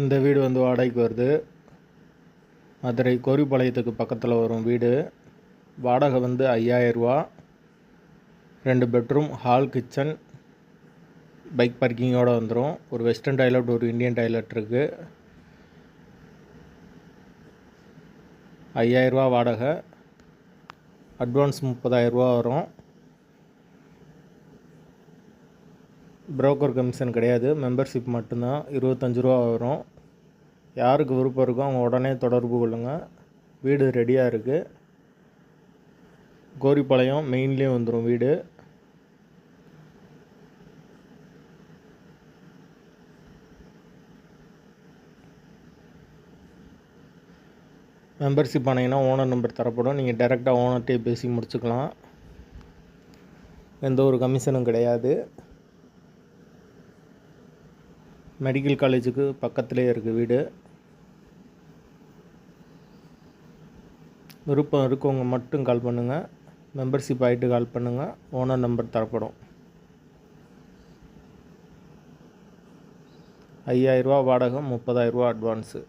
இந்த வீடு வந்து வாடகைக்கு வருது. மதுரை கோரிப்பாளையத்துக்கு பக்கத்தில் வரும் வீடு. வாடகை வந்து ஐயாயிரரூவா ரெண்டு பெட்ரூம் ஹால் கிச்சன். பைக் பார்க்கிங்கோடு வந்துடும் ஒரு வெஸ்டர்ன் டாய்லெட் ஒரு இந்தியன் டாய்லெட் இருக்குது ஐயாயிரரூவா வாடகை. அட்வான்ஸ் முப்பதாயிரரூவா வரும். புரோக்கர் கமிஷன் கிடையாது. மெம்பர்ஷிப் மட்டும்தான். இருபத்தஞ்சி ரூபா வரும். யாருக்கு விருப்பம் இருக்கோ அவங்க உடனே தொடர்பு கொள்ளுங்கள் வீடு ரெடியாக இருக்குது கோரிப்பாளையம் மெயின்லேயும் வந்துடும் வீடு. மெம்பர்ஷிப் ஆனீங்கன்னா ஓனர் நம்பர் தரப்படும். நீங்கள் டைரெக்டாக ஓனர்கிட்டே பேசி முடிச்சுக்கலாம். எந்த ஒரு கமிஷனும் கிடையாது. மெடிக்கல் காலேஜுக்கு பக்கத்துலேயே இருக்குது வீடு. விருப்பம் இருக்கவங்க மட்டும் கால் பண்ணுங்கள் மெம்பர்ஷிப் ஆகிட்டு கால் பண்ணுங்கள் ஓனர் நம்பர் தரப்படும். ஐயாயிரரூவா வாடகை முப்பதாயிரரூவா அட்வான்ஸு